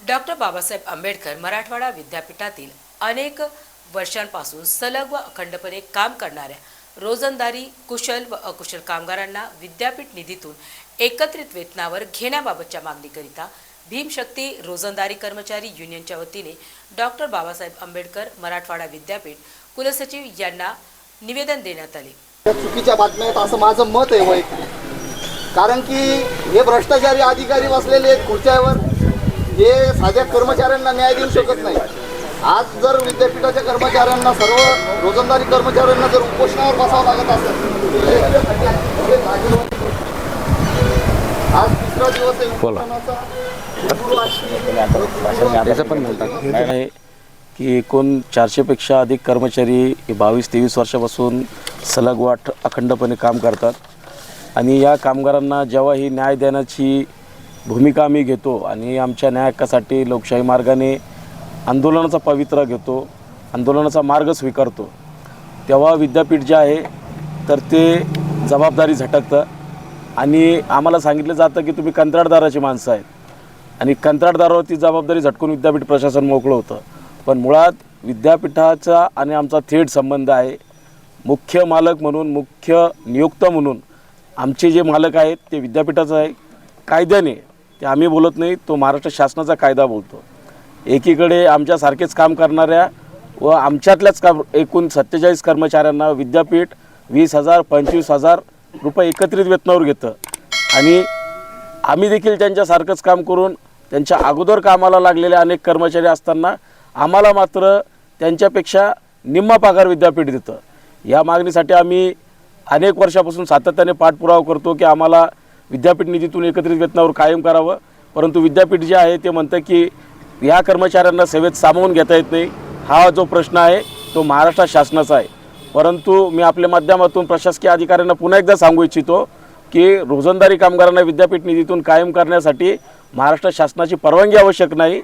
Doctor Babasaheb Ambedkar Marathwada विद्यापीठातील अनेक वर्षांपासून सलग व अखंडपणे काम करणाऱ्या रोजंदारी कुशल व अकुशल कामगारांना विद्यापीठ निधीतून एकत्रित वेतनावर घेण्याबाबतच्या मागणीकरिता भीमशक्ती रोजंदारी कर्मचारी युनियनच्या वतीने डॉक्टर बाबासाहेब आंबेडकर मराठवाडा विद्यापीठ कुलसचिव यांना निवेदन देण्यात आले. चुकीच्या बातम्या आहेत असं माझं मत आहे वैयक्तिक. कारण की हे भ्रष्टाचारी अधिकारी बसलेले आहेत खुर्च्यावर. हे साध्या कर्मचाऱ्यांना न्याय देऊ शकत नाही. आज जर विद्यापीठाच्या कर्मचाऱ्यांना सर्व रोजंदारी कर्मचाऱ्यांना जर उपोषणावर बसावं लागत असेल. आज तिसरा दिवस आहे पण म्हणतात. की एकूण चारशेपेक्षा अधिक कर्मचारी हे बावीस तेवीस वर्षापासून सलग वाट अखंडपणे काम करतात. आणि या कामगारांना जेव्हा ही न्याय देण्याची भूमिका आम्ही घेतो आणि आमच्या न्याय हक्कासाठी लोकशाही मार्गाने आंदोलनाचा पवित्रा घेतो आंदोलनाचा मार्ग स्वीकारतो. तेव्हा विद्यापीठ जे आहे तर ते जबाबदारी झटकतं. आणि आम्हाला सांगितलं जातं की तुम्ही कंत्राटदाराची माणसं आहेत. आणि कंत्राटदारावरती जबाबदारी झटकून विद्यापीठ प्रशासन मोकळं होतं. पण मुळात विद्यापीठाचा आणि आमचा थेट संबंध आहे. मुख्य मालक म्हणून मुख्य नियुक्त म्हणून आमचे जे मालक आहेत ते विद्यापीठाचं आहे. कायद्याने ते आम्ही बोलत नाही तो महाराष्ट्र शासनाचा कायदा बोलतो. एकीकडे आमच्यासारखेच काम करणाऱ्या व आमच्यातल्याच काम एकूण सत्तेचाळीस कर्मचाऱ्यांना विद्यापीठ वीस हजार पंचवीस हजार रुपये एकत्रित वेतनावर घेतं. आणि आम्ही देखील त्यांच्यासारखंच काम करून त्यांच्या अगोदर कामाला लागलेले अनेक कर्मचारी असताना आम्हाला मात्र त्यांच्यापेक्षा निम्मा पगार विद्यापीठ देतं. या मागणीसाठी आम्ही अनेक वर्षापासून सातत्याने पाठपुरावा करतो की आम्हाला विद्यापीठ निधीतून एकत्रित वेतनावर कायम करावं. परंतु विद्यापीठ जे आहे ते म्हणतं की या कर्मचाऱ्यांना सेवेत सामावून घेता येत नाही. हा जो प्रश्न आहे तो महाराष्ट्र शासनाचा आहे. परंतु मी आपल्या माध्यमातून प्रशासकीय अधिकाऱ्यांना पुन्हा एकदा सांगू इच्छितो की रोजंदारी कामगारांना विद्यापीठ निधीतून कायम करण्यासाठी महाराष्ट्र शासनाची परवानगी आवश्यक नाही.